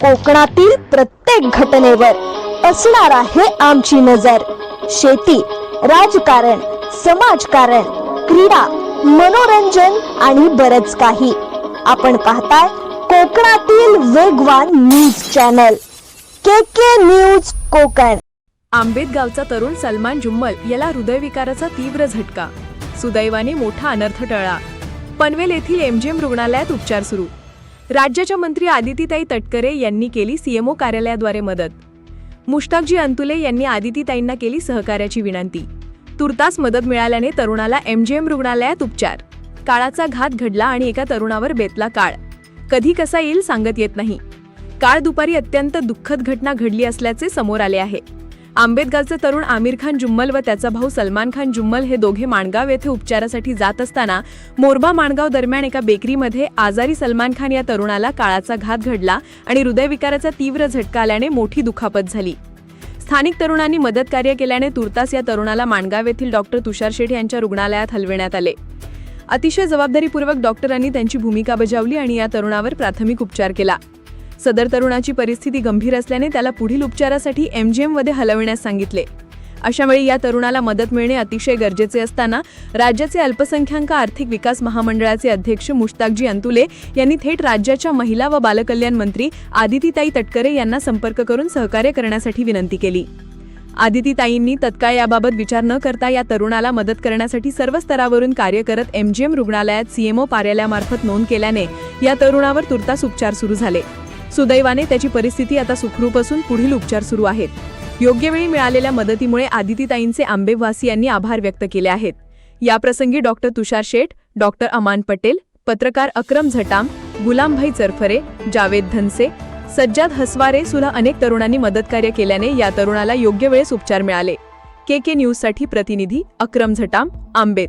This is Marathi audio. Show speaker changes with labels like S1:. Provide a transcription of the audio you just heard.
S1: कोकणातील प्रत्येक घटनेवर असणार आहे आमची नजर. शेती राजकारण समाजकारण क्रीडा मनोरंजन आणि बरच काही. आपण पाहताय कोकणातील वेगवान news channel. K K news Konkan.
S2: Ambet गावचा तरुण सलमान जुम्मल याला हृदयविकाराचा तीव्र झटका. सुदैवाने मोठा अनर्थ टळला पनवेल येथील एमजीएम रुग्णालयात उपचार सुरू. राज्याच्या मंत्री आदितीताई तटकरे यांनी केली सीएमओ कार्यालयाद्वारे मदत. मुश्ताकजी अंतुले यांनी आदितीताईंना केली सहकार्याची विनंती. तुर्तास मदत मिळाल्याने तरुणाला एमजीएम रुग्णालयात उपचार. काळाचा घात घडला आणि एका तरुणावर बेतला काळ. कधी कसा येईल सांगत येत नाही. काळ दुपारी अत्यंत दुःखद घटना घडली असल्याचे समोर आले आहे. आंबेदगावचे तरुण आमिर खान जुम्मल व त्याचा भाऊ सलमान खान जुम्मल हे दोघे माणगाव येथे उपचारासाठी जात असताना मोरबा माणगाव दरम्यान एका बेकरीमध्ये आजारी सलमान खान या तरुणाला काळाचा घात घडला आणि हृदयविकाराचा तीव्र झटका आल्याने मोठी दुखापत झाली. स्थानिक तरुणांनी मदत कार्य केल्याने तुर्तास या तरुणाला माणगाव येथील डॉक्टर तुषार शेठ यांच्या रुग्णालयात हलविण्यात आले. अतिशय जबाबदारीपूर्वक डॉक्टरांनी त्यांची भूमिका बजावली आणि या तरुणावर प्राथमिक उपचार केला. सदर तरुणाची परिस्थिती गंभीर असल्याने त्याला पुढील उपचारासाठी एम जी एममध्ये हलविण्यास सांगितले. अशावेळी या तरुणाला मदत मिळणे अतिशय गरजेचे असताना राज्याचे अल्पसंख्याक आर्थिक विकास महामंडळाचे अध्यक्ष मुश्ताकजी अंतुले यांनी थेट राज्याच्या महिला व बालकल्याण मंत्री आदितीताई तटकरे यांना संपर्क करून सहकार्य करण्यासाठी विनंती केली. आदितीताईंनी तत्काळ याबाबत विचार न करता या तरुणाला मदत करण्यासाठी सर्व स्तरावरून कार्य करत एमजीएम रुग्णालयात सीएमओ कार्यालयामार्फत नोंद केल्याने या तरुणावर तुर्तास उपचार सुरू झाले. सुदैवाने त्याची परिस्थिती आता सुखरूप असून पुढील उपचार सुरू आहेत. योग्य वेळी मिळालेल्या मदतीमुळे आदितीताईंचे आंबेवासियांनी आभार व्यक्त केले आहेत. याप्रसंगी डॉक्टर तुषार शेठ डॉक्टर अमान पटेल पत्रकार अक्रम झटाम गुलामभाई चरफरे जावेद धनसे सज्जाद हसवारे सुद्धा अनेक तरुणांनी मदतकार्य केल्याने या तरुणाला योग्य वेळेस उपचार मिळाले. के के न्यूजसाठी प्रतिनिधी अक्रम झटाम आंबेत.